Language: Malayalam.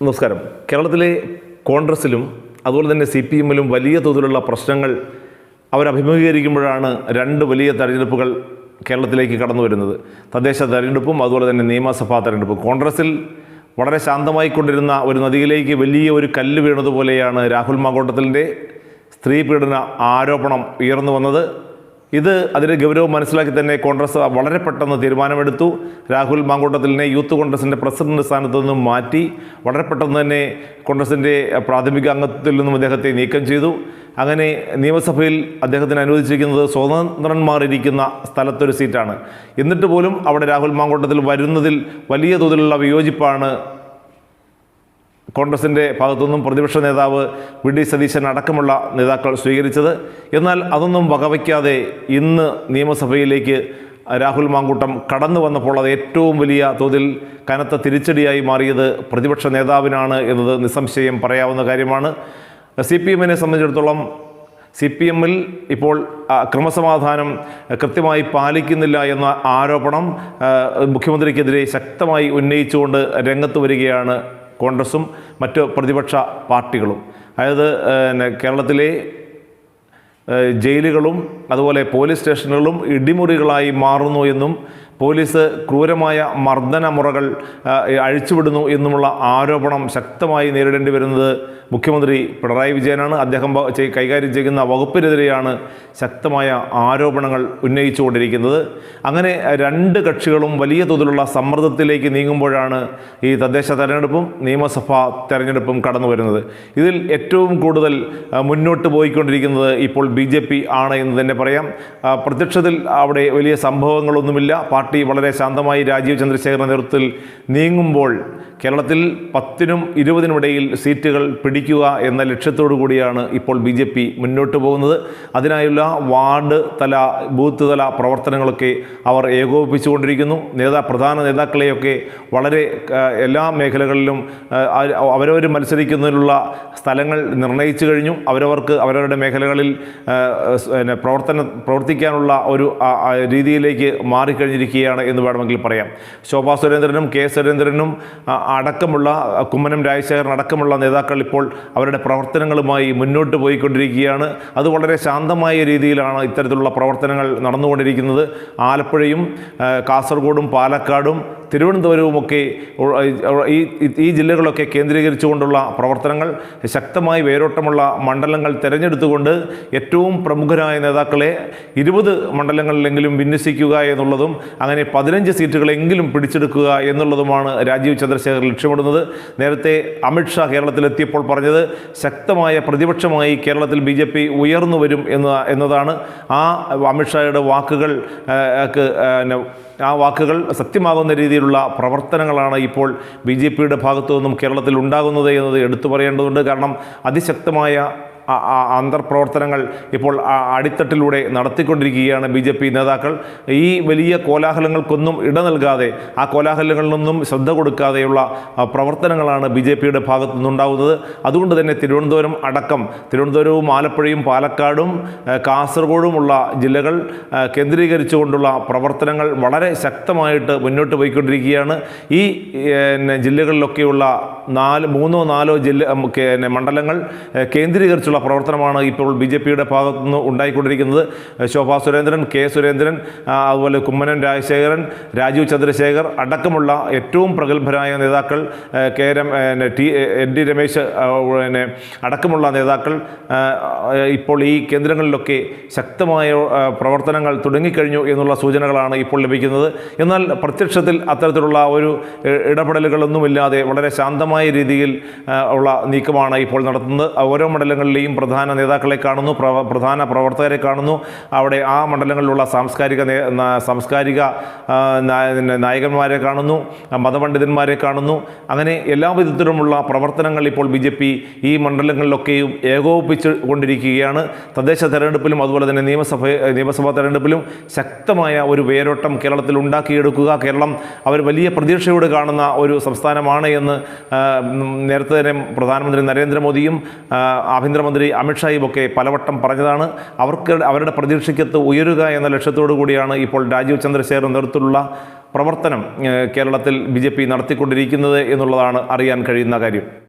നമസ്കാരം. കേരളത്തിലെ കോൺഗ്രസിലും അതുപോലെ തന്നെ സി പി എമ്മിലും വലിയ തോതിലുള്ള പ്രശ്നങ്ങൾ അവരഭിമുഖീകരിക്കുമ്പോഴാണ് രണ്ട് വലിയ തെരഞ്ഞെടുപ്പുകൾ കേരളത്തിലേക്ക് കടന്നു വരുന്നത്. തദ്ദേശ തെരഞ്ഞെടുപ്പും അതുപോലെ തന്നെ നിയമസഭാ തെരഞ്ഞെടുപ്പും. കോൺഗ്രസിൽ വളരെ ശാന്തമായി കൊണ്ടിരുന്ന ഒരു നദിയിലേക്ക് വലിയ ഒരു കല്ല് വീണതുപോലെയാണ് രാഹുൽ മാങ്കോട്ടത്തിന്റെ സ്ത്രീ പീഡന ആരോപണം ഉയർന്നു വന്നത്. ഇത് അതിന്റെ ഗൗരവം മനസ്സിലാക്കി തന്നെ കോൺഗ്രസ് വളരെ പെട്ടെന്ന് തീരുമാനമെടുത്തു. രാഹുൽ മാങ്കൂട്ടത്തിലിനെ യൂത്ത് കോൺഗ്രസിന്റെ പ്രസിഡന്റ് സ്ഥാനത്ത് നിന്നും മാറ്റി വളരെ പെട്ടെന്ന് തന്നെ കോൺഗ്രസിന്റെ പ്രാഥമിക അംഗത്തിൽ നിന്നും അദ്ദേഹത്തെ നീക്കം ചെയ്തു. അങ്ങനെ നിയമസഭയിൽ അദ്ദേഹത്തിന് അനുവദിച്ചിരിക്കുന്നത് സ്വതന്ത്രന്മാർ ഇരിക്കുന്ന സ്ഥലത്തൊരു സീറ്റാണ്. എന്നിട്ട് പോലും അവിടെ രാഹുൽ മാങ്കൂട്ടത്തിൽ വരുന്നതിൽ വലിയ തോതിലുള്ള വിയോജിപ്പാണ് കോൺഗ്രസിന്റെ ഭാഗത്തുനിന്നും പ്രതിപക്ഷ നേതാവ് വി ഡി സതീശൻ അടക്കമുള്ള നേതാക്കൾ സ്വീകരിച്ചത്. എന്നാൽ അതൊന്നും വകവയ്ക്കാതെ ഇന്ന് നിയമസഭയിലേക്ക് രാഹുൽ മാങ്കൂട്ടം കടന്നു വന്നപ്പോൾ അത് ഏറ്റവും വലിയ തോതിൽ കനത്ത തിരിച്ചടിയായി മാറിയത് പ്രതിപക്ഷ നേതാവിനാണ് എന്നത് നിസ്സംശയം പറയാവുന്ന കാര്യമാണ്. സി പി എമ്മിനെ സംബന്ധിച്ചിടത്തോളം സി പി എമ്മിൽ ഇപ്പോൾ ക്രമസമാധാനം കൃത്യമായി പാലിക്കുന്നില്ല എന്ന ആരോപണം മുഖ്യമന്ത്രിക്കെതിരെ ശക്തമായി ഉന്നയിച്ചുകൊണ്ട് രംഗത്ത് വരികയാണ് കോൺഗ്രസും മറ്റ് പ്രതിപക്ഷ പാർട്ടികളും. അതായത് കേരളത്തിലെ ജയിലുകളും അതുപോലെ പോലീസ് സ്റ്റേഷനുകളും ഇടിമുറികളായി മാറുന്നു എന്നും പോലീസ് ക്രൂരമായ മർദ്ദന മുറകൾ അഴിച്ചുവിടുന്നു എന്നുമുള്ള ആരോപണം ശക്തമായി നേരിടേണ്ടി വരുന്നത് മുഖ്യമന്ത്രി പിണറായി വിജയനാണ്. അദ്ദേഹം കൈകാര്യം ചെയ്യുന്ന വകുപ്പിനെതിരെയാണ് ശക്തമായ ആരോപണങ്ങൾ ഉന്നയിച്ചുകൊണ്ടിരിക്കുന്നത്. അങ്ങനെ രണ്ട് കക്ഷികളും വലിയ തോതിലുള്ള സമ്മർദ്ദത്തിലേക്ക് നീങ്ങുമ്പോഴാണ് ഈ തദ്ദേശ തെരഞ്ഞെടുപ്പും നിയമസഭാ തെരഞ്ഞെടുപ്പും കടന്നു വരുന്നത്. ഇതിൽ ഏറ്റവും കൂടുതൽ മുന്നോട്ട് പോയിക്കൊണ്ടിരിക്കുന്നത് ഇപ്പോൾ ബി ജെ പി ആണ് എന്ന് തന്നെ പറയാം. പ്രത്യക്ഷത്തിൽ അവിടെ വലിയ സംഭവങ്ങളൊന്നുമില്ല. പാർട്ടി വളരെ ശാന്തമായി രാജീവ് ചന്ദ്രശേഖരന്റെ നേതൃത്വത്തിൽ നീങ്ങുമ്പോൾ കേരളത്തിൽ പത്തിനും ഇരുപതിനും ഇടയിൽ സീറ്റുകൾ പിടിക്കുക എന്ന ലക്ഷ്യത്തോടു കൂടിയാണ് ഇപ്പോൾ ബി ജെ പി മുന്നോട്ട് പോകുന്നത്. അതിനായുള്ള വാർഡ് തല ബൂത്ത് തല പ്രവർത്തനങ്ങളൊക്കെ അവർ ഏകോപിപ്പിച്ചുകൊണ്ടിരിക്കുന്നു. നേതാ പ്രധാന നേതാക്കളെയൊക്കെ വളരെ എല്ലാ മേഖലകളിലും അവരവർ മത്സരിക്കുന്നതിനുള്ള സ്ഥലങ്ങൾ നിർണയിച്ചു കഴിഞ്ഞു. അവരവർക്ക് അവരവരുടെ മേഖലകളിൽ പ്രവർത്തന പ്രവർത്തിക്കാനുള്ള ഒരു രീതിയിലേക്ക് ആ, മാറിക്കഴിഞ്ഞിരിക്കുകയാണ് എന്ന് വേണമെങ്കിൽ പറയാം. ശോഭാ സുരേന്ദ്രനും കെ സുരേന്ദ്രനും അടക്കമുള്ള കുമ്മനം രാജശേഖരൻ അടക്കമുള്ള നേതാക്കൾ ഇപ്പോൾ അവരുടെ പ്രവർത്തനങ്ങളുമായി മുന്നോട്ട് പോയിക്കൊണ്ടിരിക്കുകയാണ്. അത് വളരെ ശാന്തമായ രീതിയിലാണ് ഇത്തരത്തിലുള്ള പ്രവർത്തനങ്ങൾ നടന്നുകൊണ്ടിരിക്കുന്നത്. ആലപ്പുഴയും കാസർഗോഡും പാലക്കാടും തിരുവനന്തപുരവുമൊക്കെ ഈ ഈ ജില്ലകളൊക്കെ കേന്ദ്രീകരിച്ചുകൊണ്ടുള്ള പ്രവർത്തനങ്ങൾ ശക്തമായി വേരോട്ടമുള്ള മണ്ഡലങ്ങൾ തിരഞ്ഞെടുത്തുകൊണ്ട് ഏറ്റവും പ്രമുഖരായ നേതാക്കളെ ഇരുപത് മണ്ഡലങ്ങളിലെങ്കിലും വിന്യസിക്കുക എന്നുള്ളതും അങ്ങനെ പതിനഞ്ച് സീറ്റുകളെങ്കിലും പിടിച്ചെടുക്കുക എന്നുള്ളതുമാണ് രാജീവ് ചന്ദ്രശേഖർ ലക്ഷ്യമിടുന്നത്. നേരത്തെ അമിത്ഷാ കേരളത്തിലെത്തിയപ്പോൾ പറഞ്ഞത് ശക്തമായ പ്രതിപക്ഷമായി കേരളത്തിൽ ബി ജെ പി ഉയർന്നു വരും എന്ന എന്നതാണ്. ആ അമിത്ഷായുടെ വാക്കുകൾ ആ, വാക്കുകൾ സത്യമാകുന്ന രീതിയിലുള്ള പ്രവർത്തനങ്ങളാണ് ഇപ്പോൾ ബി ജെ പിയുടെ ഭാഗത്തു നിന്നും കേരളത്തിൽ ഉണ്ടാകുന്നത് എന്നത് എടുത്തു പറയേണ്ടതുണ്ട്. കാരണം അതിശക്തമായ അന്തർപ്രവർത്തനങ്ങൾ ഇപ്പോൾ അടിത്തട്ടിലൂടെ നടത്തിക്കൊണ്ടിരിക്കുകയാണ് ബി ജെ പി നേതാക്കൾ. ഈ വലിയ കോലാഹലങ്ങൾക്കൊന്നും ഇട നൽകാതെ ആ കോലാഹലങ്ങളിൽ നിന്നും ശ്രദ്ധ കൊടുക്കാതെയുള്ള പ്രവർത്തനങ്ങളാണ് ബി ജെ പിയുടെ ഭാഗത്തു നിന്നുണ്ടാകുന്നത് അതുകൊണ്ട് തന്നെ തിരുവനന്തപുരം അടക്കം തിരുവനന്തപുരവും ആലപ്പുഴയും പാലക്കാടും കാസർഗോഡുമുള്ള ജില്ലകൾ കേന്ദ്രീകരിച്ചുകൊണ്ടുള്ള പ്രവർത്തനങ്ങൾ വളരെ ശക്തമായിട്ട് മുന്നോട്ട് പോയിക്കൊണ്ടിരിക്കുകയാണ്. ഈ ജില്ലകളിലൊക്കെയുള്ള നാല് മൂന്നോ നാലോ ജില്ല മണ്ഡലങ്ങൾ ഏ, കേന്ദ്രീകരിച്ചുള്ള പ്രവർത്തനമാണ് ഇപ്പോൾ ബി ജെ പിയുടെ ഭാഗത്തു നിന്ന് ഉണ്ടായിക്കൊണ്ടിരിക്കുന്നത്. ശോഭാ സുരേന്ദ്രൻ കെ സുരേന്ദ്രൻ അതുപോലെ കുമ്മനം രാജശേഖരൻ രാജീവ് ചന്ദ്രശേഖർ അടക്കമുള്ള ഏറ്റവും പ്രഗത്ഭരായ നേതാക്കൾ കെ രം ടി എൻ ഡി രമേശ് പിന്നെ അടക്കമുള്ള നേതാക്കൾ ഇപ്പോൾ ഈ കേന്ദ്രങ്ങളിലൊക്കെ ശക്തമായ പ്രവർത്തനങ്ങൾ തുടങ്ങിക്കഴിഞ്ഞു എന്നുള്ള സൂചനകളാണ് ഇപ്പോൾ ലഭിക്കുന്നത്. എന്നാൽ പ്രത്യക്ഷത്തിൽ അത്തരത്തിലുള്ള ഒരു ഇടപെടലുകളൊന്നുമില്ലാതെ വളരെ ശാന്തമായ രീതിയിൽ ഉള്ള നീക്കമാണ് ഇപ്പോൾ നടത്തുന്നത്. ഓരോ മണ്ഡലങ്ങളിലെയും പ്രധാന നേതാക്കളെ കാണുന്നു പ്രധാന പ്രവർത്തകരെ കാണുന്നു. അവിടെ ആ മണ്ഡലങ്ങളിലുള്ള സാംസ്കാരിക സാംസ്കാരിക നായകന്മാരെ കാണുന്നു മതപണ്ഡിതന്മാരെ കാണുന്നു. അങ്ങനെ എല്ലാ വിധത്തിലുമുള്ള പ്രവർത്തനങ്ങൾ ഇപ്പോൾ ബി ജെ പി ഈ മണ്ഡലങ്ങളിലൊക്കെയും ഏകോപിപ്പിച്ചു കൊണ്ടിരിക്കുകയാണ് തദ്ദേശ തെരഞ്ഞെടുപ്പിലും അതുപോലെ തന്നെ നിയമസഭ നിയമസഭാ തെരഞ്ഞെടുപ്പിലും ശക്തമായ ഒരു വേരോട്ടം കേരളത്തിൽ ഉണ്ടാക്കിയെടുക്കുക. കേരളം അവർ വലിയ പ്രതീക്ഷയോട് കാണുന്ന ഒരു സംസ്ഥാനമാണ് എന്ന് നേരത്തെ തന്നെ പ്രധാനമന്ത്രി നരേന്ദ്രമോദിയും ആ, ആഭ്യന്തരമന്ത്രി അമിത്ഷായും ഒക്കെ പലവട്ടം പറഞ്ഞതാണ്. അവർക്ക് അവരുടെ പ്രതീക്ഷയ്ക്കത്ത് ഉയരുക എന്ന ലക്ഷ്യത്തോടു കൂടിയാണ് ഇപ്പോൾ രാജീവ് ചന്ദ്രശേഖർ നേതൃത്വത്തിലുള്ള പ്രവർത്തനം കേരളത്തിൽ ബി നടത്തിക്കൊണ്ടിരിക്കുന്നത് എന്നുള്ളതാണ് അറിയാൻ കഴിയുന്ന കാര്യം.